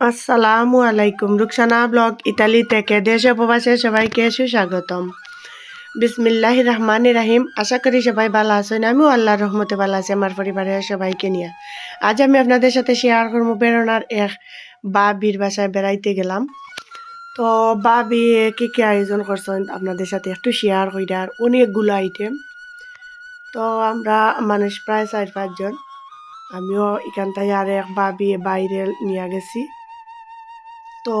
আসসালামু আলাইকুম। Rukhsana blog Italy থেকে দেশে উপবাসে সবাইকে সুস্বাগতম। বিসমিল্লাহ রহমান রাহিম। আশা করি সবাই ভালো আছেন। আমিও আল্লাহর রহমতে ভালো আছি, আমার পরিবারের সবাইকে নিয়ে। আজ আমি আপনাদের সাথে শেয়ার করব বেরোনার এক বাবির বাসায় বেড়াইতে গেলাম। তো বাবি কি কি আয়োজন করছেন আপনাদের সাথে একটু শেয়ার করি আর অনেকগুলো আইটেম তো আমরা মানুষ প্রায় চার পাঁচজন। আমিও এখান থেকে আর এক বাবি বাইরে নিয়ে গেছি। তো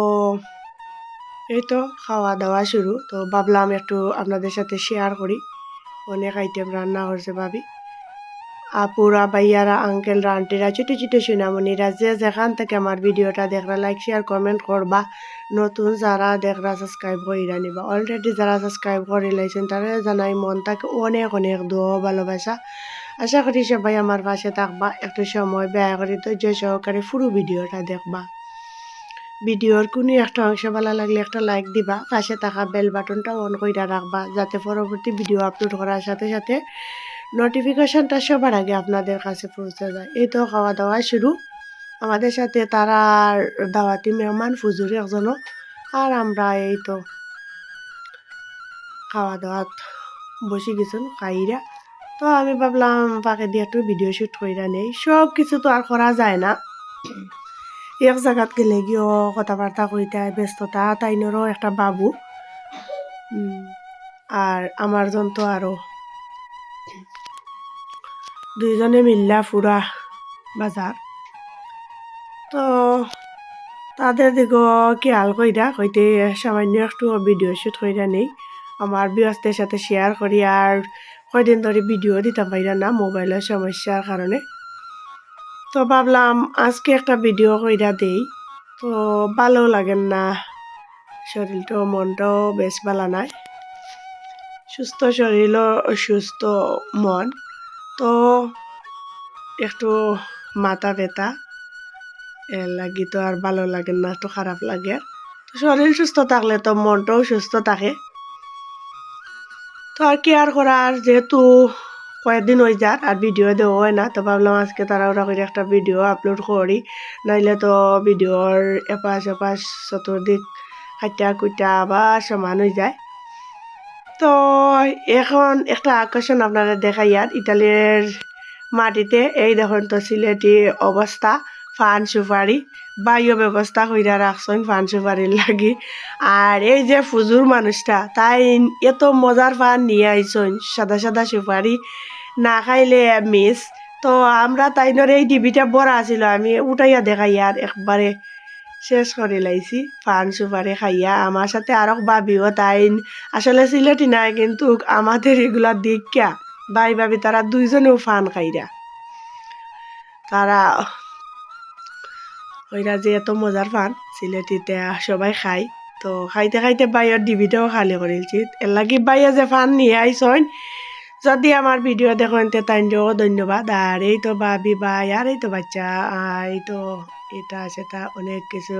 এই তো খাওয়া দাওয়া শুরু। তো ভাবলাম একটু আপনাদের সাথে শেয়ার করি। অনেক আইটেম রান্না করছে ভাবি। আপুরা ভাইয়ারা আঙ্কেলরা আন্টিরা ছোটো ছোটো সুনামনিরা যে যেখান থেকে আমার ভিডিওটা দেখরা লাইক শেয়ার কমেন্ট করবা। নতুন যারা দেখরা সাবস্ক্রাইব করিরা নিবা। অলরেডি যারা সাবস্ক্রাইব করে লাইছেন, তারা জানাই মন তাকে অনেক অনেক দোয়া ভালোবাসা। আশা করি সবাই আমার পাশে থাকবা। একটু সময় ব্যয় করে ধৈর্য সহকারে পুরো ভিডিওটা দেখবা। ভিডিওর কোনো একটা অংশ ভালো লাগলে একটা লাইক দিবা, পাশে থাকা বেল বাটনটা অন করে রাখবা, যাতে পরবর্তী ভিডিও আপলোড করার সাথে সাথে নোটিফিকেশনটা সবার আগে আপনাদের কাছে পৌঁছে যায়। এই তো খাওয়া দাওয়া শুরু। আমাদের সাথে তারা দাওয়াতি মেহমান ফুজুরি একজনও। আর আমরা এই তো খাওয়া দাওয়াত বসে গেছেন খাইরা। তো আমি ভাবলাম পাকে দিয়ে একটু ভিডিও শ্যুট কইরা নেই। সব কিছু তো আর করা যায় না। এক জায়গাত গেলে গিয়েও কথাবার্তা কইতে ব্যস্ততা তাইনেরও একটা বাবু। আর আমার জন তো আরও দুইজনে মিল্লা ফুরা বাজার তো, তাদের দিকে খেয়াল কইরা কইতে সামান্য একটু ভিডিও শ্যুট কইরা নেই। আমার বিয়স্তের সাথে শেয়ার করি আর কয়দিন ধরে ভিডিও দিতে পারি না মোবাইলের সমস্যার কারণে তো ভাবলাম আজকে একটা ভিডিও কইরা দেই। তো ভালো লাগেন না। শরীরটাও, মনটাও বেশ ভালো নাই। সুস্থ শরীরও সুস্থ মন। তো একটু মাথা ব্যথা লাগি তো আর ভালো লাগে না, একটু খারাপ লাগে। তো শরীর সুস্থ থাকলে তো মনটাও সুস্থ থাকে। তো আর কি আর করার, যেহেতু কয়েকদিন হয়ে যার আর ভিডিও দেওয়া হয় না, তো ভাবলাম আজকে ওরা করে একটা ভিডিও আপলোড করি নাইলে তো ভিডিওর এপাশ এপাশ চতুর্দিক হাইটা কুইটা আবার সমান হয়ে যায়। তো এখন একটা আকর্ষণ আপনারা দেখাই আর ইটালির মাটিতে, এই দেখুন তো সিলেটি অবস্থা ফান সুপারি বাইও ব্যবস্থা কইরা রাখছেন ফান সুপারির লাগি। আর এই যে ফুজুর মানুষটা তাই এত মজার ফান নিয়ে আইসন সাদা সাদা সুপারি না খাইলে মিস তো আমরা তাইনের এই ডিবিটা বড় আছিল, আমি উঠাইয়া দেখাই আর একবারে শেষ করে লাইছি, পান সুপারি খাইয়া। আমার সাথে আরও বাবিও তাই। আসলে সিলেটি নাই, কিন্তু আমাদের এগুলা দিকা বাই ভাবি তারা দুইজনেও ফান খাইরা। তারা ওইরা যে এত মজার ফান, সিলেটিতে সবাই খায়। তো খাইতে খাইতে বাইয়ের ডিবিটাও খালি করেছি এর লাগি বাইয়ে যে ফান নিয়ে আইসন যদি আমার ভিডিও দেখেন তে তাইনও ধন্যবাদ। আর এই তো বাবি ভাই, আর এই তো বাচ্চা এই তো এটা সেটা অনেক কিছু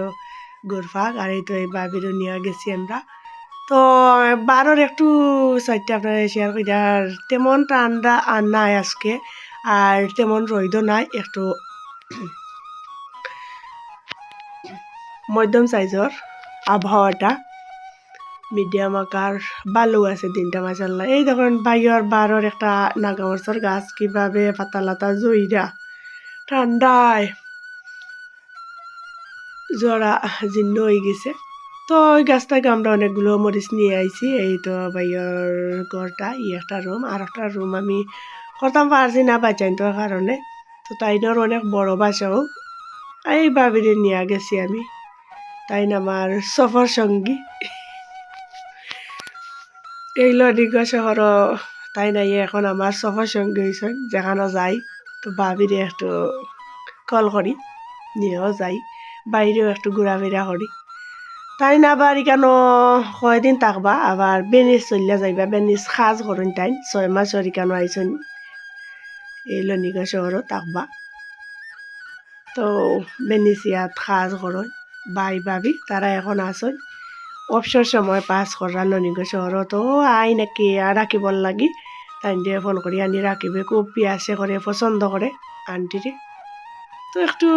ঘুরফাক, আর এই তো এই বাবিরও নিয়ে গেছি আমরা। তো, বারোর একটু সাইডটা আপনারা শেয়ার করি, আর তেমন ঠান্ডা আর নাই আজকে, আর তেমন রইদও নাই, একটু মধ্যম সাইজর আবহাওয়াটা। মিডিয়াম আকার ভালো আছে দিনটা মাসাল্লাহ এই দেখুন বাইর বারোর একটা নাগামরসর গাছ, কীভাবে পাতা লাতা জইরা ঠান্ডায় জরা জীর্ণ হয়ে গেছে। তো ওই গাছটাকে আমরা অনেকগুলো মরিচ নিয়ে আইছি। এই তো বাইয়ের ঘরটা ই একটা রুম, আর একটা রুম আমি করতাম পারছি না বাচ্চাইন্তর কারণে। তো তাইনর অনেক বড় বাসাও এই ভাবিরে নিয়ে গেছি আমি। তাই আমার সফর সঙ্গী। এই লডিগা শহর তাই নাই এখন আমার সফর সঙ্গী হয়েছেন যেখানে যাই, তো ভাবিরে একটু কল করি নিয়েও যাই বাইরেও একটু ঘোরাফেরা করি তাই না আবার কেন, কয়দিন থাকবা আবার বেনিস চলিয়া যাইবা বেনিস সাজ করেন তাই, ছয় মাস কেন আইসন এই লনিগা শহরও থাকবা। তো বেনিসিয়াত সাজ করেন বাই ভাবি তারা এখন আসন অবসর সময় পাস করা লনিগ শহরত ও আই নাকি রাখিবর লাগি। তাই দিয়ে ফোন করি আনি রাখিবে খুব পিয়াসে করে পছন্দ করে আন্টিরে তো একটু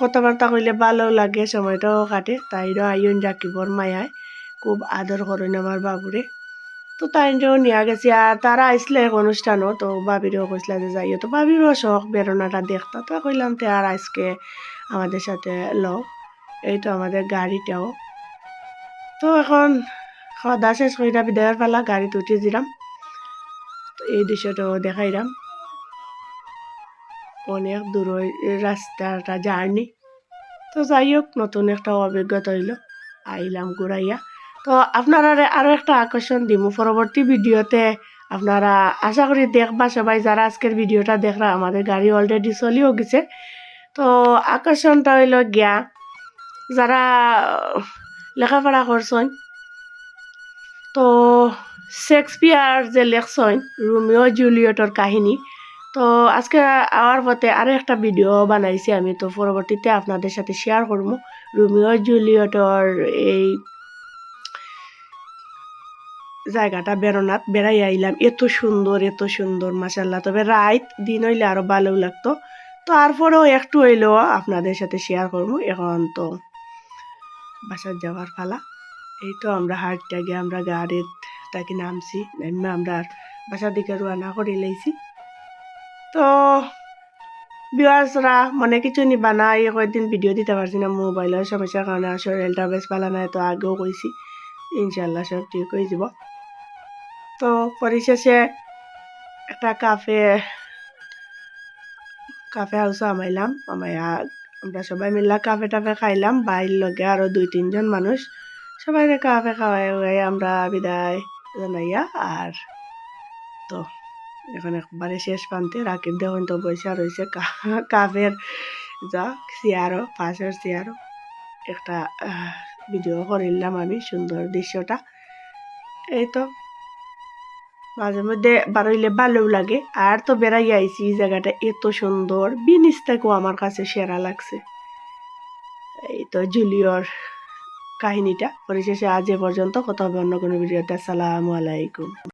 কথাবার্তা কইলে ভালো লাগে সময়টাও কাটে। তাইরও আইন রাখিবর মায়ায় খুব আদর করেন আমার বাবুরে তো তাইরও নিয়ে গেছি আর তারা আইসলে এক অনুষ্ঠানও তো বাবিরও কইসলা যে যাইও তো বাবিরও শখ বেরোনাটা দেখতা তো কইলাম, তে আর আজকে আমাদের সাথে লও। এই তো আমাদের গাড়িটাও। তো এখন খাওয়া দাওয়া শেষ কইরা বিদায়ের পালা গাড়িতে উঠে দিলাম তো এই দৃশ্যটাও দেখাইলাম অনেক দূর রাস্তাটা জার্নি তো যাই হোক নতুন একটা অভিজ্ঞতা হইল আইলাম ঘুরাইয়া তো আপনারা আরও একটা আকর্ষণ দিব পরবর্তী ভিডিওতে আপনারা আশা করি দেখবা সবাই যারা আজকের ভিডিওটা দেখরা আমাদের গাড়ি অলরেডি চলিও গেছে। তো আকর্ষণটা হইল গিয়া যারা লেখাপড়া করছেন তো শেক্সপিয়ার যে লেখছেন রোমিও জুলিয়টর কাহিনী তো আজকে আমার পথে আরও একটা ভিডিও বানাইছি আমি তো পরবর্তীতে আপনাদের সাথে শেয়ার করব রোমিও জুলিয়টর এই জায়গাটা বেরোনাত বেড়াই আইলাম এত সুন্দর এত সুন্দর মাসাল্লাহ তবে রাইত দিন হইলে আরও ভালো লাগতো তো তারপরেও একটু হইলেও আপনাদের সাথে শেয়ার করব এখন তো বাসার যাওয়ার পালা। এই তো আমরা হাটটা গিয়ে আমরা গাড়ির তাকে নামছি, নামে আমরা বাসার দিকে রোয়ানা করে লাইছি। তো বিওয়ার্সরা মনে কিছু নিবা না, এই কয়েকদিন ভিডিও দিতে পারছি না মোবাইলের সমস্যার কারণে শরীরটা বেশ ভালো নাই, তো আগেও কইছি ইনশাল্লাহ সব ঠিক হয়ে যাব। তো পরিশেষে একটা কাফে কাফে হাউসে আমাইলাম, আমায়া আমরা সবাই মিল্লা কাফে টাফে খাইলাম, বাইর লগে আরও দুই, তিনজন মানুষ। সবাই কাফে খাওয়াই আমরা বিদায় জানাইয়া আর তো এখন একবারে শেষ প্রান্তে রাকিব দেখুন তো বৈশা রয়েছে কাফের যা চেয়ারও পাশের চেয়ারও একটা ভিডিও করিলাম আমি সুন্দর দৃশ্যটা। এই তো। মাঝে মধ্যে বাড়াইলে ভালো লাগে। আর তো বেড়াই আইছি, এই জায়গাটা এত সুন্দর। বিনিস থেকেও আমার কাছে সেরা লাগছে। এই তো জুলিওর কাহিনীটা। পরিশেষে আজ এ পর্যন্ত। কথা হবে অন্য কোনো ভিডিওতে। আসসালামু আলাইকুম।